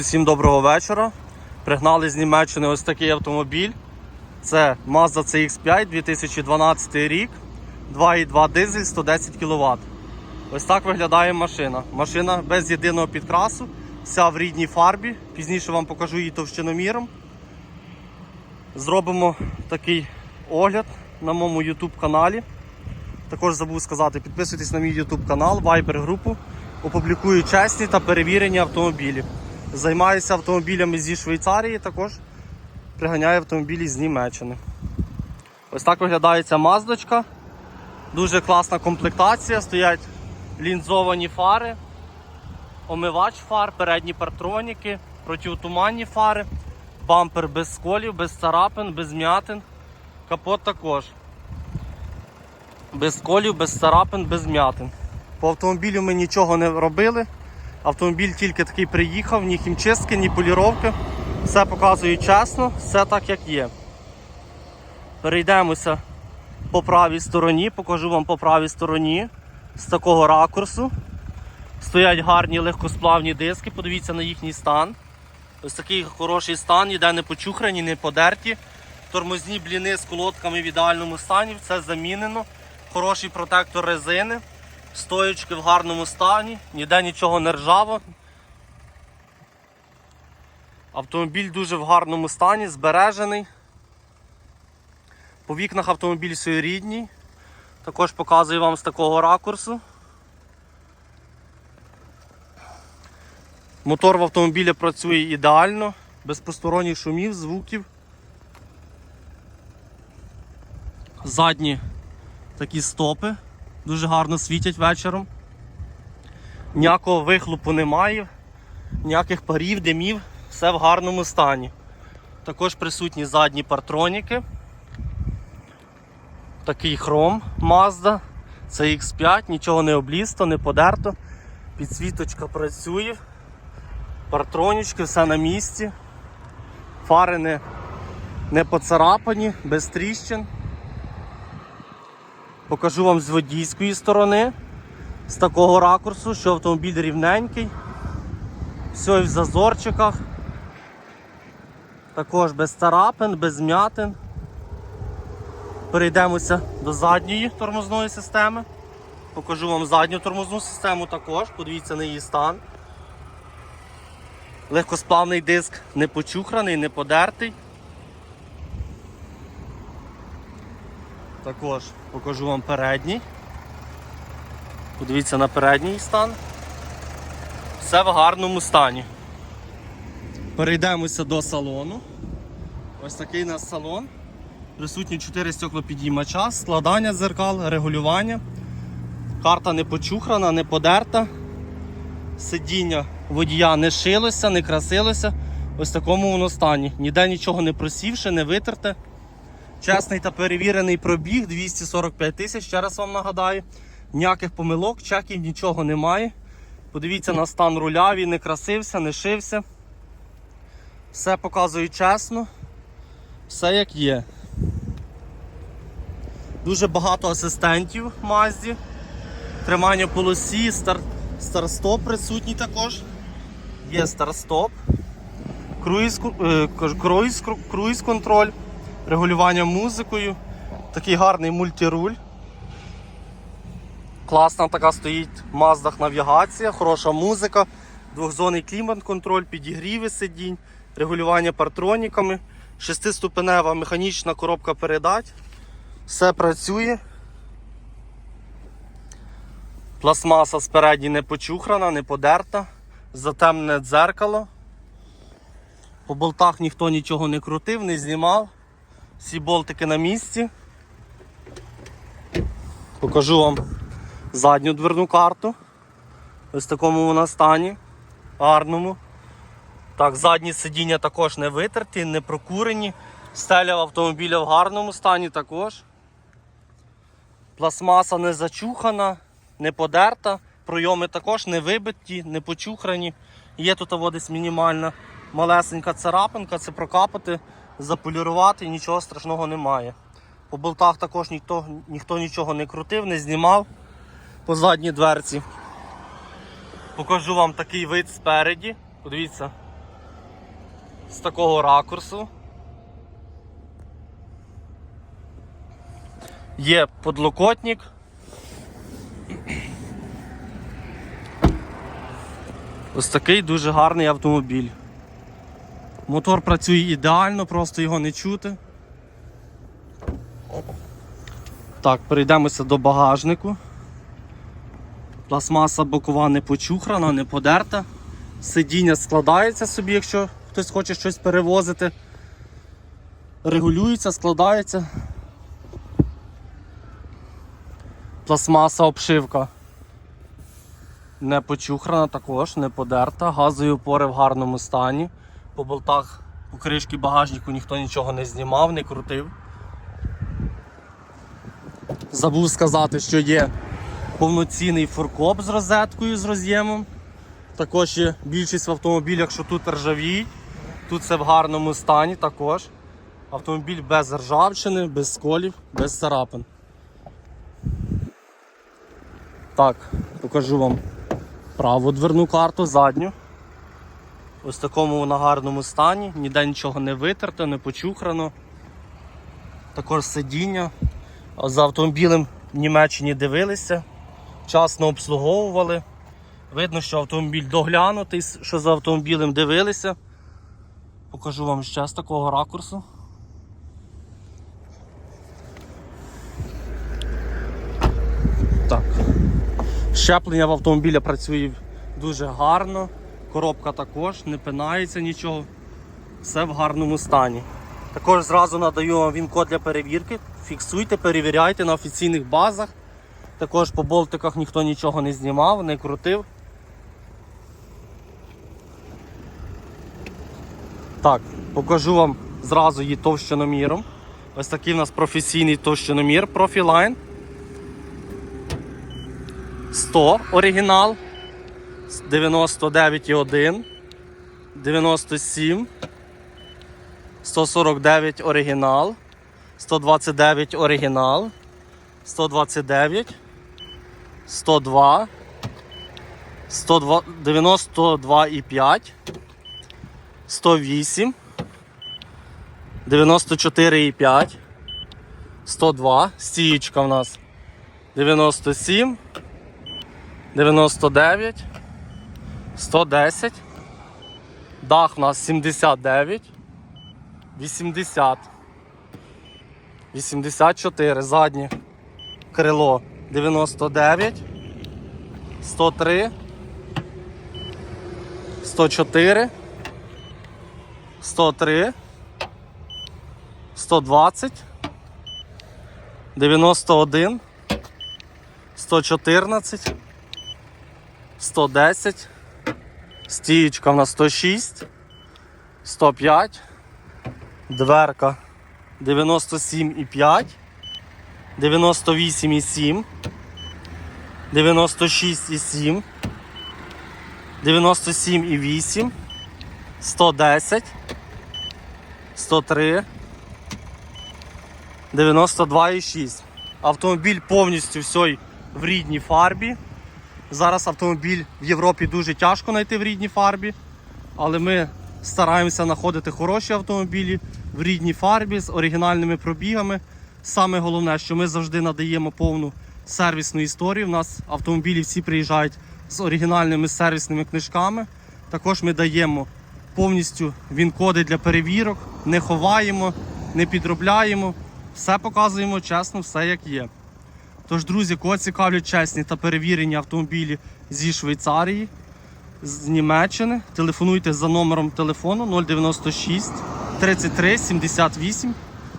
Всім доброго вечора. Пригнали з Німеччини ось такий автомобіль. Це Mazda CX5 2012 рік, 2,2 дизель 110 кВт. Ось так виглядає машина. Машина без єдиного підкрасу, вся в рідній фарбі. Пізніше вам покажу її товщиноміром. Зробимо такий огляд на моєму YouTube каналі. Також забув сказати, підписуйтесь на мій YouTube канал, Viber групу. Опублікую чесні та перевірені автомобілі. Займаюся автомобілями зі Швейцарії, також приганяю автомобілі з Німеччини. Ось так виглядає ця маздочка. Дуже класна комплектація. Стоять лінзовані фари, омивач фар, передні партроніки, протиотуманні фари, бампер без сколів, без царапин, без м'ятин. Капот також. Без колів, без царапин, без м'ятин. По автомобілю ми нічого не робили. Автомобіль тільки такий приїхав, ні хімчистки, ні поліровки. Все показую чесно, все так як є. Перейдемося по правій стороні, покажу вам по правій стороні з такого ракурсу. Стоять гарні легкосплавні диски, подивіться на їхній стан. Ось такий хороший стан, ніде не почухрані, не подерті. Тормозні бліни з колодками в ідеальному стані, все замінено. Хороший протектор резини. Стоючки в гарному стані, ніде нічого не ржаво. Автомобіль дуже в гарному стані, збережений. По вікнах автомобіль своєрідній. Також показую вам з такого ракурсу. Мотор в автомобілі працює ідеально, без посторонніх шумів, звуків. Задні такі стопи дуже гарно світять вечором. Ніякого вихлопу немає, ніяких парів, димів, все в гарному стані. Також присутні задні партроніки. Такий хром Mazda. Це X5, нічого не облізто, не подерто. Підсвіточка працює. Партронічки, все на місці. Фари не, не поцарапані, без тріщин. Покажу вам з водійської сторони, з такого ракурсу, що автомобіль рівненький. Все і в зазорчиках. Також без царапин, без м'ятин. Перейдемося до задньої тормозної системи. Покажу вам задню тормозну систему також, подивіться на її стан. Легкосплавний диск не почухраний, не подертий. Також покажу вам передній. Подивіться на передній стан. Все в гарному стані. Перейдемося до салону. Ось такий у нас салон. Присутні 4 стеклопідіймача, складання дзеркал, регулювання. Карта не почухрана, не подерта. Сидіння водія не шилося, не красилося. Ось такому воно стані. Ніде нічого не просівши, не витерте. Чесний та перевірений пробіг 245 тисяч, ще раз вам нагадаю. Ніяких помилок, чеків, нічого немає. Подивіться на стан руля, він не красився, не шився. Все показую чесно. Все як є. Дуже багато асистентів в Мазді. Тримання полосі, стар... старстоп присутній також. Є старстоп, круїз, е, круїз, круїз контроль регулювання музикою. Такий гарний мультируль. Класна така стоїть в Маздах навігація, хороша музика, двохзонний клімат-контроль, підігріви сидінь, регулювання партроніками, шестиступенева механічна коробка передач. Все працює. Пластмаса спереді не почухрана, не подерта, затемне дзеркало. По болтах ніхто нічого не крутив, не знімав. Всі болтики на місці. Покажу вам задню дверну карту. Ось в такому вона стані. Гарному. Так, задні сидіння також не витерті, не прокурені. Стеля в автомобіля в гарному стані також. Пластмаса не зачухана, не подерта. Пройоми також не вибиті, не почухрані. Є тут десь мінімальна малесенька царапинка, це прокапати заполірувати, нічого страшного немає. По болтах також ніхто ніхто нічого не крутив, не знімав по задній дверці. Покажу вам такий вид спереді. Подивіться, з такого ракурсу. Є подлокотник. Ось такий дуже гарний автомобіль. Мотор працює ідеально, просто його не чути. Так, перейдемося до багажнику. Пластмаса бокова не почухрана, не подерта. Сидіння складається собі, якщо хтось хоче щось перевозити. Регулюється, складається. Пластмаса обшивка. Не почухрана також, не подерта. Газові опори в гарному стані. По болтах у кришки багажнику ніхто нічого не знімав, не крутив. Забув сказати, що є повноцінний фуркоп з розеткою з роз'ємом. Також є більшість в автомобілях, що тут ржавіють. Тут все в гарному стані також. Автомобіль без ржавчини, без сколів, без царапин. Так, покажу вам праву дверну карту, задню. Ось такому вона гарному стані, ніде нічого не витерто, не почухрано. Також сидіння. За автомобілем в Німеччині дивилися, вчасно обслуговували. Видно, що автомобіль доглянутий, що за автомобілем дивилися. Покажу вам ще з такого ракурсу. Так. Щеплення в автомобіля працює дуже гарно, коробка також, не пинається нічого, все в гарному стані. Також зразу надаю вам він-код для перевірки. Фіксуйте, перевіряйте на офіційних базах. Також по болтиках ніхто нічого не знімав, не крутив. Так, покажу вам зразу її товщиноміром. Ось такий у нас професійний товщиномір Profiline. 100 оригінал, 99,1, 97, 149 оригінал, 129 оригінал, 129, 102, 102 92,5, 108, 94,5, 102, стієчка в нас 97, 99, 110, дах у нас 79, 80, 84, заднє крило 99, 103, 104, 103, 120, 91, 114, 110, стієчка в нас 106, 105, дверка 97,5, 98,7, 96,7, 97,8, 110, 103, 92,6. Автомобіль повністю всій в рідній фарбі. Зараз автомобіль в Європі дуже тяжко знайти в рідній фарбі, але ми стараємося знаходити хороші автомобілі в рідній фарбі з оригінальними пробігами. Саме головне, що ми завжди надаємо повну сервісну історію. У нас автомобілі всі приїжджають з оригінальними сервісними книжками. Також ми даємо повністю він-коди для перевірок, не ховаємо, не підробляємо. Все показуємо чесно, все як є. Тож, друзі, кого цікавлять чесні та перевірені автомобілі зі Швейцарії, з Німеччини, телефонуйте за номером телефону 096 33 78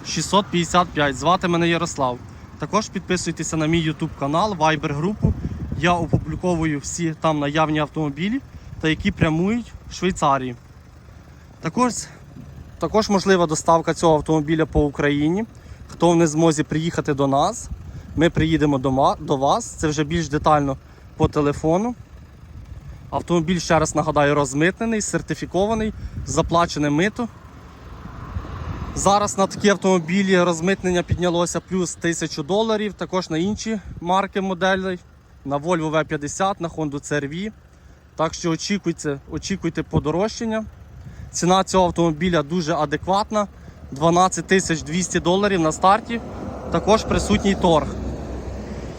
655. Звати мене Ярослав. Також підписуйтеся на мій YouTube канал, Viber групу. Я опубліковую всі там наявні автомобілі та які прямують в Швейцарії. Також, також можлива доставка цього автомобіля по Україні. Хто не змозі приїхати до нас, ми приїдемо до, вас. Це вже більш детально по телефону. Автомобіль, ще раз нагадаю, розмитнений, сертифікований, заплачене мито. Зараз на такі автомобілі розмитнення піднялося плюс 1000 доларів, також на інші марки моделей, на Volvo V50, на Honda CR-V. Так що очікуйте, очікуйте подорожчання. Ціна цього автомобіля дуже адекватна. 12 200 доларів на старті. Також присутній торг.